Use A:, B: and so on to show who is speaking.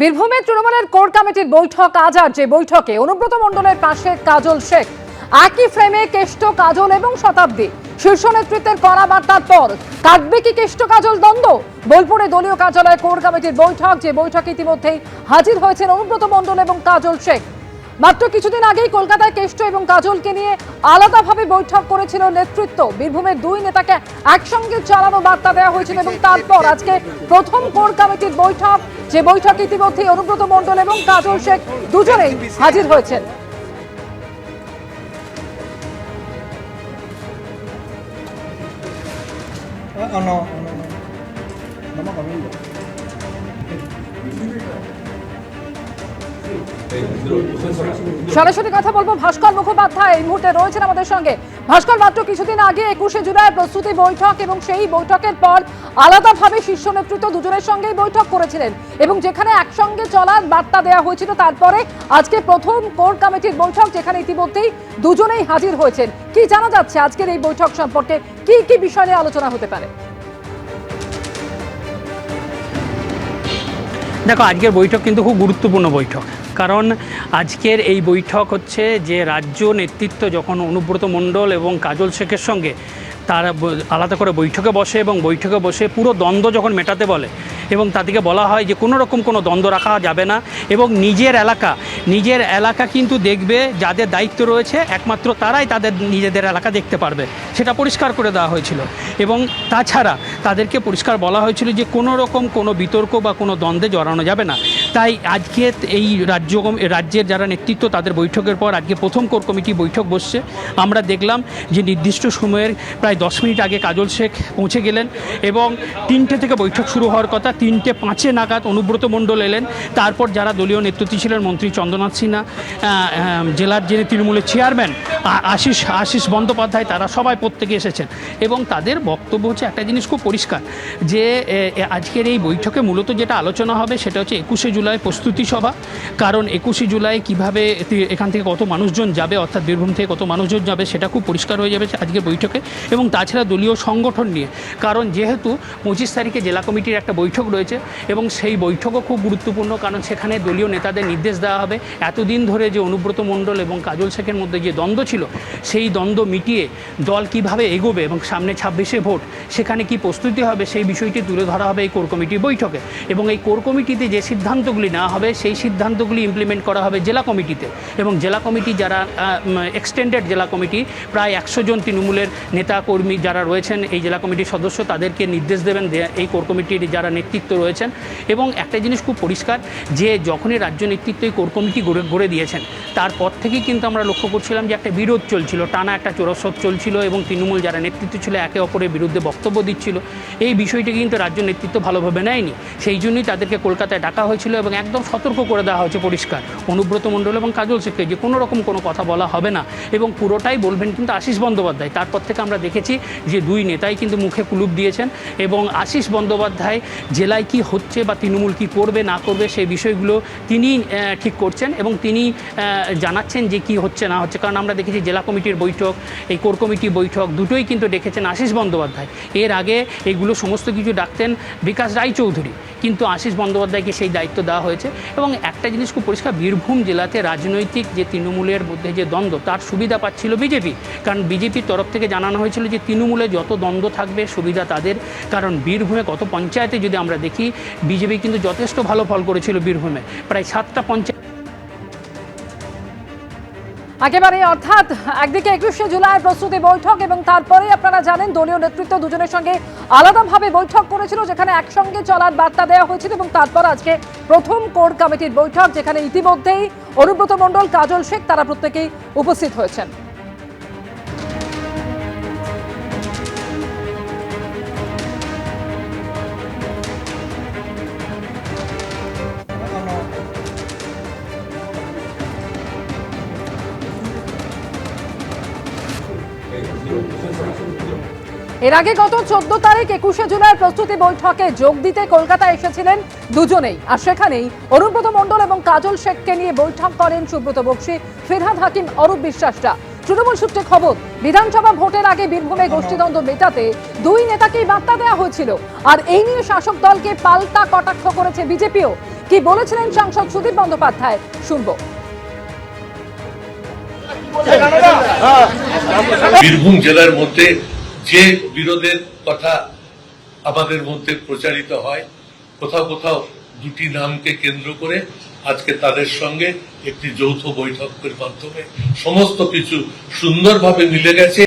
A: বীরভূমের তৃণমূলের কোর কমিটির বৈঠক আজ আর যে বৈঠকে অনুব্রত মণ্ডলের পাশে কাজল শেখ। একই ফ্রেমে কেষ্ট কাজল এবং শতাব্দী। শীর্ষ নেতৃত্বের কড়া বার্তার পর কাটবে কি কেষ্ট কাজল দ্বন্দ্ব? বোলপুরে দলীয় কার্যালয়ে কোর কমিটির বৈঠক, যে বৈঠকে ইতিমধ্যেই হাজির হয়েছেন অনুব্রত মণ্ডল এবং কাজল শেখ। মাত্র কিছুদিন আগেই কলকাতায় কেষ্ট এবং কাজলকে নিয়ে আলাদাভাবে বৈঠক করেছিল নেতৃত্ব বীরভূমের দুই নেতাকে একসঙ্গে চালানো বার্তা দেওয়া হয়েছিল এবং তারপর আজকে প্রথম কোর কমিটির বৈঠক যে বৈঠক ইতিমধ্যেই অনুব্রত মণ্ডল এবং কাজল শেখ দুজনেই হাজির হয়েছেন
B: Ah, oh, no, no, no. Vamos comiendo.
A: সরাসরি কথা বলব ভাস্কর মুখোপাধ্যায়। এই মুহূর্তে রয়েছেন আমাদের সঙ্গে। ভাস্কর, মাত্র কিছুদিন আগে একুশে জুলাই প্রস্তুতি বৈঠক এবং সেই বৈঠকের পর আলাদাভাবে শীর্ষ নেতৃত্ব দুজনের সঙ্গেই বৈঠক করেছিলেন এবং যেখানে একসঙ্গে চলার বার্তা দেওয়া হয়েছিল, তারপরে আজকে প্রথম কোর কমিটির বৈঠক যেখানে ইতিমধ্যেই দুজনেই হাজির হয়েছেন। কি জানা যাচ্ছে আজকের এই বৈঠক সম্পর্কে? কি কি বিষয় নিয়ে আলোচনা হতে পারে?
C: দেখো, আজকের বৈঠক কিন্তু খুব গুরুত্বপূর্ণ বৈঠক। কারণ আজকের এই বৈঠক হচ্ছে যে রাজ্য নেতৃত্ব যখন অনুব্রত মণ্ডল এবং কাজল শেখের সঙ্গে তারা আলাদা করে বৈঠকে বসে এবং বৈঠকে বসে পুরো দ্বন্দ্ব যখন মেটাতে বলে এবং তাদেরকে বলা হয় যে কোনো রকম কোনো দ্বন্দ্ব রাখা যাবে না এবং নিজের এলাকা নিজের এলাকা কিন্তু দেখবে যাদের দায়িত্ব রয়েছে, একমাত্র তারাই তাদের নিজেদের এলাকা দেখতে পারবে। সেটা পরিষ্কার করে দেওয়া হয়েছিল এবং তাছাড়া তাদেরকে পরিষ্কার বলা হয়েছিল যে কোনো রকম কোনো বিতর্ক বা কোনো দ্বন্দ্বে জড়ানো যাবে না। তাই আজকে এই রাজ্য রাজ্যের যারা নেতৃত্ব, তাদের বৈঠকের পর আজকে প্রথম কোর কমিটি বৈঠক বসছে। আমরা দেখলাম যে নির্দিষ্ট সময়ের প্রায় দশ মিনিট আগে কাজল শেখ পৌঁছে গেলেন এবং তিনটে থেকে বৈঠক শুরু হওয়ার কথা, তিনটে পাঁচে নাগাদ অনুব্রত মণ্ডল এলেন। তারপর যারা দলীয় নেতৃত্ব ছিলেন, মন্ত্রী চন্দ্রনাথ সিনহা জেলার যিনি তৃণমূলের চেয়ারম্যান আশিস আশিস বন্দ্যোপাধ্যায়, তারা সবাই প্রত্যেকে এসেছেন। এবং তাদের বক্তব্য হচ্ছে একটা জিনিস খুব পরিষ্কার, যে আজকের এই বৈঠকে মূলত যেটা আলোচনা হবে সেটা হচ্ছে একুশে জুলাই প্রস্তুতি সভা। কারণ একুশে জুলাই কীভাবে এখান থেকে কত মানুষজন যাবে, অর্থাৎ বীরভূম থেকে কত মানুষজন যাবে, সেটা খুব পরিষ্কার হয়ে যাবে আজকের বৈঠকে। এবং তাছাড়া দলীয় সংগঠন নিয়ে। কারণ যেহেতু পঁচিশ তারিখে জেলা কমিটির একটা বৈঠক রয়েছে এবং সেই বৈঠকও খুব গুরুত্বপূর্ণ, কারণ সেখানে দলীয় নেতাদের নির্দেশ দেওয়া হবে। এতদিন ধরে যে অনুব্রত মণ্ডল এবং কাজল শেখের মধ্যে যে দ্বন্দ্ব ছিল, সেই দ্বন্দ্ব মিটিয়ে দল কীভাবে এগোবে এবং সামনে ছাব্বিশে ভোট, সেখানে কি প্রস্তুতি হবে, সেই বিষয়টি তুলে ধরা হবে এই কোর কমিটির বৈঠকে। এবং এই কোর কমিটিতে যে সিদ্ধান্তগুলি নেওয়া হবে, সেই সিদ্ধান্তগুলি ইমপ্লিমেন্ট করা হবে জেলা কমিটিতে। এবং জেলা কমিটি যারা এক্সটেন্ডেড জেলা কমিটি, প্রায় একশো জন তৃণমূলের নেতা কর্মী যারা রয়েছেন এই জেলা কমিটির সদস্য, তাদেরকে নির্দেশ দেবেন এই কোর কমিটির যারা নেতৃত্ব রয়েছেন। এবং একটা জিনিস খুব পরিষ্কার, যে যখনই রাজ্য নেতৃত্ব এই কোর কমিটি গড়ে গড়ে দিয়েছেন, তারপর থেকেই কিন্তু আমরা লক্ষ্য করছিলাম যে একটা বিরোধ চলছিল, টানা একটা চোরসত চলছিল এবং তৃণমূল যারা নেতৃত্ব ছিল একে অপরের বিরুদ্ধে বক্তব্য দিচ্ছিল। এই বিষয়টি কিন্তু রাজ্য নেতৃত্ব ভালোভাবে নেয়নি। সেই জন্যই তাদেরকে কলকাতায় ডাকা হয়েছিল এবং একদম সতর্ক করে দেওয়া হয়েছে পরিষ্কার। অনুব্রত মণ্ডল এবং কাজল শেখকে যে কোনো রকম কোনো কথা বলা হবে না। এবং পুরোটাই বলবেন কিন্তু আশিস বন্দ্যোপাধ্যায়। তারপর থেকে আমরা দেখেছি যে দুই নেতাই কিন্তু মুখে কুলুপ দিয়েছেন এবং আশিস বন্দ্যোপাধ্যায় জেলায় কি হচ্ছে বা তৃণমূল কি করবে, না করবে সেই বিষয়গুলো তিনি ঠিক করছেন এবং তিনি জানাচ্ছেন যে কি হচ্ছে, না হচ্ছে। কারণ আমরা দেখেছি জেলা কমিটির বৈঠক, এই কোর কমিটির বৈঠক দুটোই কিন্তু ডেকেছেন আশিস বন্দ্যোপাধ্যায়। এর আগে এগুলো সমস্ত কিছু ডাকতেন বিকাশ রায়চৌধুরী। কিন্তু আশিস বন্দ্যোপাধ্যায়কে সেই দায়িত্ব দেওয়া হয়েছে। এবং একটা জিনিস খুব পরিষ্কার, বীরভূম জেলাতে রাজনৈতিক যে তৃণমূলের মধ্যে যে দ্বন্দ্ব, তার সুবিধা পাচ্ছিল বিজেপি। কারণ বিজেপির তরফ থেকে জানানো হয়েছিল যে তৃণমূলে যত দ্বন্দ্ব থাকবে, সুবিধা তাদের। কারণ বীরভূমে কত পঞ্চায়েতে যদি আমরা দেখি, বিজেপি কিন্তু যথেষ্ট ভালো ফল করেছিল বীরভূমে। প্রায় সাতটা পঞ্চায়েত
A: একেবারে অর্থাৎ একদিকে একুশে জুলাই প্রস্তুতি বৈঠক এবং তারপরে আপনারা জানেন দলীয় নেতৃত্ব দুজনের সঙ্গে আলাদাভাবে বৈঠক করেছিল, যেখানে একসঙ্গে চলার বার্তা দেওয়া হয়েছিল এবং তারপর আজকে প্রথম কোর কমিটির বৈঠক, যেখানে ইতিমধ্যেই অনুব্রত মণ্ডল, কাজল শেখ তারা প্রত্যেকেই উপস্থিত হয়েছেন। এর আগে গত চোদ্দ তারিখ একুশে জুলাই প্রস্তুতি বৈঠকে যোগ দিতে কলকাতা এসেছিলেন দুজনেই। আর সেখানেই অনুব্রত মণ্ডল এবং কাজল শেখকে নিয়ে বৈঠক করেন সুব্রত বক্সি, ফিরহাদ হাকিম, অরূপ বিশ্বাসরা। তৃণমূল সূত্রে খবর, বিধানসভা ভোটের আগে বীরভূমে গোষ্ঠীদ্বন্দ্ব মেটাতে দুই নেতাকেই বার্তা দেওয়া হয়েছিল। আর এই নিয়ে শাসক দলকে পাল্টা কটাক্ষ করেছে বিজেপিও। কি বলেছিলেন সাংসদ সুদীপ বন্দ্যোপাধ্যায়, শুনব।
D: বীরভূম জেলার মধ্যে যে বিরোধের কথা আমাদের মধ্যে প্রচারিত হয়, কোথাও কোথাও দুটি নামকে কেন্দ্র করে আজকে তাদের সঙ্গে একটি যৌথ বৈঠকের মাধ্যমে সমস্ত কিছু সুন্দরভাবে মিলে গেছে।